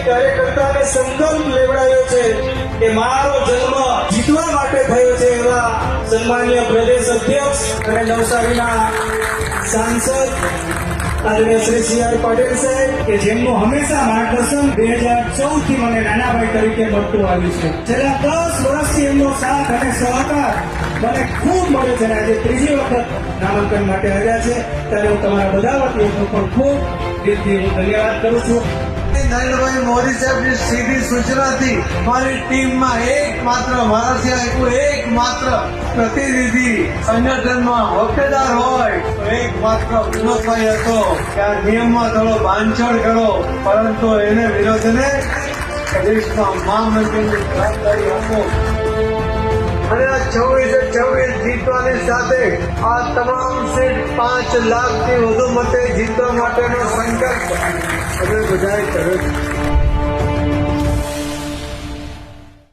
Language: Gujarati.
સંકલ્પ લેવડાવ્યો છે કે મારો જન્મ જીતવા માટે થયો છે એવા સન્માનીય પ્રદેશ અધ્યક્ષ અને નવસારીના સાંસદ આદરણીય શ્રી સી આર પટેલ સાહેબ, કે જેમનું હંમેશા માર્ગદર્શન બે હજાર ચૌદથી મને નાનાભાઈ તરીકે મળતું આવ્યું છે. છેલ્લા દસ વર્ષથી એમનો સાથ અને સહકાર મને ખૂબ મળે છે આજે ત્રીજી વખત નામાંકન માટે આવ્યા છે. ત્યારે હું તમારા બધા વતી પણ ખૂબ દિલથી હું ધન્યવાદ કરું છું. નરેન્દ્રભાઈ મોદી સાહેબની સીધી સૂચનાથી મારી ટીમમાં એકમાત્ર મારા સિવાય એકમાત્ર એક માત્ર પ્રતિનિધિ સંગઠનમાં હોદ્દેદાર હોય તો એક માત્ર વિનોદભાઈ હતો. કે આ નિયમમાં થોડો બાંધછોડ કરો, પરંતુ એને વિરોધને પ્રદેશમાં મહામંત્રીની જવાબદારી આપો. અને આ છવ્વીસે છવ્વીસ જીતવાની સાથે આ તમામ સીટ પાંચ લાખથી વધુ મતે જીતવા માટેનો સંકલ્પ. અમે બધાએ કર્યો છે.